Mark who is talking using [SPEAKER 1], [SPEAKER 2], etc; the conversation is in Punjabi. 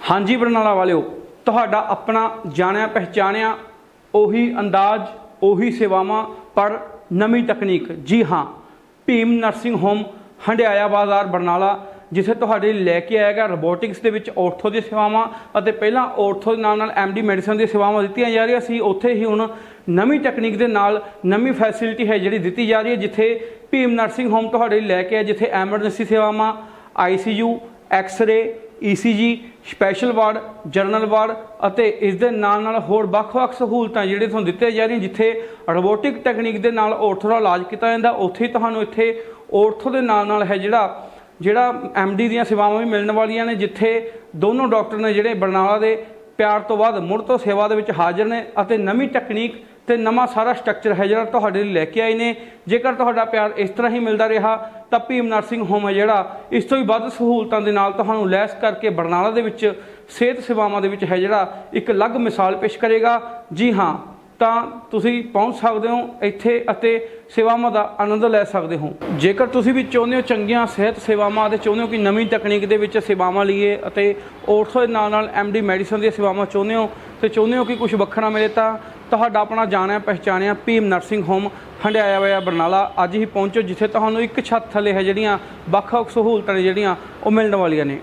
[SPEAKER 1] ਹਾਂਜੀ ਬਰਨਾਲਾ ਵਾਲਿਓ, ਤੁਹਾਡਾ ਆਪਣਾ ਜਾਣਿਆ ਪਹਿਚਾਣਿਆ ਉਹੀ ਅੰਦਾਜ਼, ਉਹੀ ਸੇਵਾਵਾਂ, ਪਰ ਨਵੀਂ ਤਕਨੀਕ। ਜੀ ਹਾਂ, ਭੀਮ ਨਰਸਿੰਗ ਹੋਮ, ਹੰਡਿਆਇਆ ਬਾਜ਼ਾਰ ਬਰਨਾਲਾ ਜਿੱਥੇ ਤੁਹਾਡੇ ਲਈ ਲੈ ਕੇ ਆਏਗਾ ਰੋਬੋਟਿਕਸ ਦੇ ਵਿੱਚ ਔਰਥੋ ਦੀ ਸੇਵਾਵਾਂ ਅਤੇ ਪਹਿਲਾਂ ਔਰਥੋ ਦੇ ਨਾਲ ਨਾਲ ਐਮਡੀ ਮੈਡੀਸਨ ਦੀ ਸੇਵਾਵਾਂ ਦਿੱਤੀਆਂ ਜਾ ਰਹੀਆਂ ਸੀ। ਉੱਥੇ ਹੀ ਹੁਣ ਨਵੀਂ ਟੈਕਨੀਕ ਦੇ ਨਾਲ ਨਵੀਂ ਫੈਸਿਲਿਟੀ ਹੈ ਜਿਹੜੀ ਦਿੱਤੀ ਜਾ ਰਹੀ ਹੈ, ਜਿੱਥੇ ਭੀਮ ਨਰਸਿੰਗ ਹੋਮ ਤੁਹਾਡੇ ਲਈ ਲੈ ਕੇ ਆਇਆ, ਜਿੱਥੇ ਐਮਰਜੈਂਸੀ ਸੇਵਾਵਾਂ ICU x ray ECG special ward general ward ਅਤੇ ਇਸ ਦੇ ਨਾਲ ਨਾਲ ਹੋਰ ਵੱਖ-ਵੱਖ ਸਹੂਲਤਾਂ ਜਿਹੜੇ ਤੁਹਾਨੂੰ ਦਿੱਤੇ ਜਾ ਰਹੀਆਂ, ਜਿੱਥੇ ਰੋਬੋਟਿਕ ਟੈਕਨੀਕ ਦੇ ਨਾਲ ਔਰਥੋ ਦਾ ਇਲਾਜ ਕੀਤਾ ਜਾਂਦਾ, ਉੱਥੇ ਹੀ ਤੁਹਾਨੂੰ ਇੱਥੇ ਔਰਥੋ ਦੇ ਨਾਲ ਨਾਲ ਹੈ ਜਿਹੜਾ ਜਿਹੜਾ ਐਮਡੀ ਦੀਆਂ ਸੇਵਾਵਾਂ ਵੀ ਮਿਲਣ ਵਾਲੀਆਂ ਨੇ, ਜਿੱਥੇ ਦੋਨੋਂ ਡਾਕਟਰ ਨੇ ਜਿਹੜੇ ਬਰਨਾਲਾ ਦੇ ਪਿਆਰ ਤੋਂ ਬਾਅਦ ਮੁੜ ਤੋਂ ਸੇਵਾ ਦੇ ਵਿੱਚ ਹਾਜ਼ਰ ਨੇ ਅਤੇ ਨਵੀਂ ਟੈਕਨੀਕ ਤੇ ਨਵਾਂ ਸਾਰਾ ਸਟਰਕਚਰ ਹੈ ਜਿਹੜਾ ਤੁਹਾਡੇ ਲਈ ਲੈ ਕੇ ਆਏ ਨੇ। ਜੇਕਰ ਤੁਹਾਡਾ ਪਿਆਰ ਇਸ ਤਰ੍ਹਾਂ ਹੀ ਮਿਲਦਾ ਰਿਹਾ, ਤਾਂ ਭੀਮ ਨਰਸਿੰਗ ਹੋਮ ਹੈ ਜਿਹੜਾ ਇਸ ਤੋਂ ਵੀ ਵੱਧ ਸਹੂਲਤਾਂ ਦੇ ਨਾਲ ਤੁਹਾਨੂੰ ਲੈਸ ਕਰਕੇ ਬਰਨਾਲਾ ਦੇ ਵਿੱਚ ਸਿਹਤ ਸੇਵਾਵਾਂ ਦੇ ਵਿੱਚ ਹੈ ਜਿਹੜਾ ਇੱਕ ਅਲੱਗ ਮਿਸਾਲ ਪੇਸ਼ ਕਰੇਗਾ। ਜੀ ਹਾਂ ਤਾਂ ਤੁਸੀਂ ਪਹੁੰਚ ਸਕਦੇ ਹੋ ਇੱਥੇ ਅਤੇ ਸੇਵਾਵਾਂ ਦਾ ਆਨੰਦ ਲੈ ਸਕਦੇ ਹੋ। ਜੇਕਰ ਤੁਸੀਂ ਵੀ ਚਾਹੁੰਦੇ ਹੋ ਚੰਗੀਆਂ ਸਿਹਤ ਸੇਵਾਵਾਂ ਅਤੇ ਚਾਹੁੰਦੇ ਹੋ ਕਿ ਨਵੀਂ ਤਕਨੀਕ ਦੇ ਵਿੱਚ ਸੇਵਾਵਾਂ ਲਈਏ ਅਤੇ ਔਰਥੋ ਦੇ ਨਾਲ ਨਾਲ ਐਮਡੀ ਮੈਡੀਸਨ ਦੀਆਂ ਸੇਵਾਵਾਂ ਚਾਹੁੰਦੇ ਹੋ ਤੇ ਚਾਹੁੰਦੇ ਹੋ ਕਿ ਕੁਝ ਵੱਖਰਾ ਮਿਲੇ ਤਾਂ ਤੁਹਾਡਾ ਆਪਣਾ ਜਾਣਿਆ ਪਹਿਚਾਣਿਆ ਭੀਮ ਨਰਸਿੰਗ ਹੋਮ ਹੰਡਿਆਇਆ ਹੋਇਆ ਬਰਨਾਲਾ ਅੱਜ ਹੀ ਪਹੁੰਚੋ, ਜਿੱਥੇ ਤੁਹਾਨੂੰ ਇੱਕ ਛੱਤ ਥੱਲੇ ਹੈ ਜਿਹੜੀਆਂ ਵੱਖ-ਵੱਖ ਸਹੂਲਤਾਂ ਨੇ ਜਿਹੜੀਆਂ ਉਹ ਮਿਲਣ ਵਾਲੀਆਂ ਨੇ।